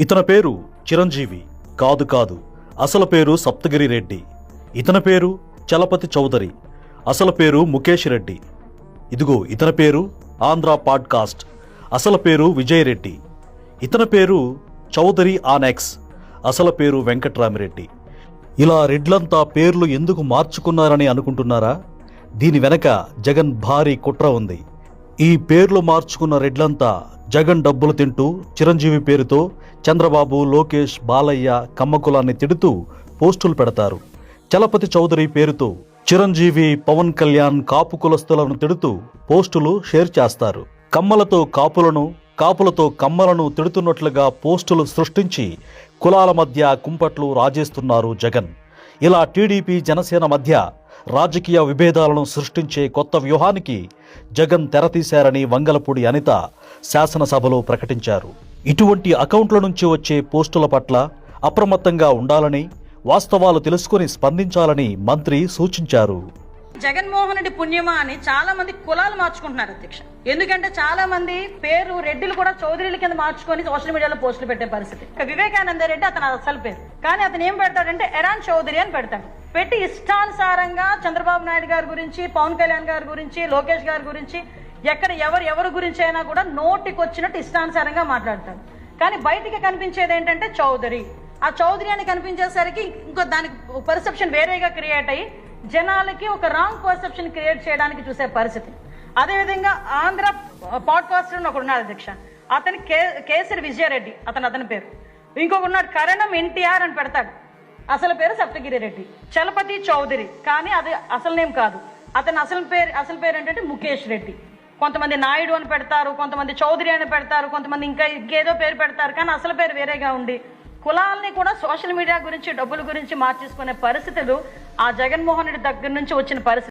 ఇతని పేరు చిరంజీవి. కాదు కాదు. అసలు పేరు సప్తగిరి రెడ్డి. ఇతని పేరు చలపతి చౌదరి. అసలు పేరు ముఖేష్ రెడ్డి. ఇదిగో ఇతని పేరు ఆంధ్ర పాడ్కాస్ట్. అసలు పేరు విజయ్ రెడ్డి. ఇతని పేరు చౌదరి ఆనెక్స్ అసలు పేరు వెంకట్రామిరెడ్డి. ఇలా రెడ్లంతా పేర్లు ఎందుకు మార్చుకున్నారని అనుకుంటున్నారా? దీని వెనక జగన్ భారీ కుట్ర ఉంది. ఈ పేర్లు మార్చుకున్న రెడ్లంతా జగన్ డబ్బులు తింటూ చిరంజీవి పేరుతో చంద్రబాబు లోకేష్ బాలయ్య కమ్మకులాన్ని తిడుతూ పోస్టులు పెడతారు. చలపతి చౌదరి పేరుతో చిరంజీవి పవన్ కళ్యాణ్ కాపు కులస్తులను తిడుతూ పోస్టులు షేర్ చేస్తారు. కమ్మలతో కాపులను కాపులతో కమ్మలను తిడుతున్నట్లుగా పోస్టులు సృష్టించి కులాల మధ్య కుంపట్లు రాజేస్తున్నారు జగన్. ఇలా టీడీపీ జనసేన మధ్య రాజకీయ విభేదాలను సృష్టించే కొత్త వ్యూహానికి జగన్ తెరతీశారని వంగలపూడి అనిత శాసనసభలో ప్రకటించారు. ఇటువంటి అకౌంట్ల నుంచి వచ్చే పోస్టుల పట్ల అప్రమత్తంగా ఉండాలని వాస్తవాలు తెలుసుకుని స్పందించాలని మంత్రి సూచించారు. జగన్మోహన్ రెడ్డి పుణ్యమా అని చాలా మంది కులాలు మార్చుకుంటున్నారు అధ్యక్ష. ఎందుకంటే చాలా మంది పేరు రెడ్డిలు కూడా చౌదరిల కింద మార్చుకొని సోషల్ మీడియాలో పోస్టులు పెట్టే పరిస్థితి. వివేకానంద రెడ్డి అతను అసలు పేరు. కానీ అతను ఏం పెడతాడంటే ఎరాన్ చౌదరి అని పెడతాడు. పెట్టి ఇష్టానుసారంగా చంద్రబాబు నాయుడు గారి గురించి పవన్ కళ్యాణ్ గారి గురించి లోకేష్ గారి గురించి ఎక్కడ ఎవరు ఎవరి గురించి అయినా కూడా నోటికి వచ్చినట్టు ఇష్టానుసారంగా మాట్లాడతారు. కానీ బయటికి కనిపించేది ఏంటంటే చౌదరి. ఆ చౌదరి అని కనిపించేసరికి ఇంకో దానికి పర్సెప్షన్ వేరేగా క్రియేట్ అయ్యి జనాలకి ఒక రాంగ్ పర్సెప్షన్ క్రియేట్ చేయడానికి చూసే పరిస్థితి. అదేవిధంగా ఆంధ్ర పాడ్కాస్టర్ అని ఒకడు ఉన్నాడు అధ్యక్ష. అతని కే కేసరి విజయారెడ్డి అతను అతని పేరు. ఇంకొకడున్నాడు కరణం ఎన్టీఆర్ అని పెడతాడు. అసలు పేరు సప్తగిరి రెడ్డి. చలపతి చౌదరి. కానీ అది అసలు నేమ్ కాదు. అతని అసలు పేరు అసలు పేరు ఏంటంటే ముఖేష్ రెడ్డి. కొంతమంది నాయుడు అని పెడతారు కొంతమంది చౌదరి అని పెడతారు కొంతమంది ఇంకా ఇంకేదో పేరు పెడతారు. కానీ అసలు పేరు వేరేగా ఉండి కులాలని కూడా సోషల్ మీడియా గురించి డబ్బుల గురించి మార్చేసుకునే పరిస్థితులు ఆ జగన్మోహన్ రెడ్డి దగ్గర నుంచి వచ్చిన పరిస్థితి.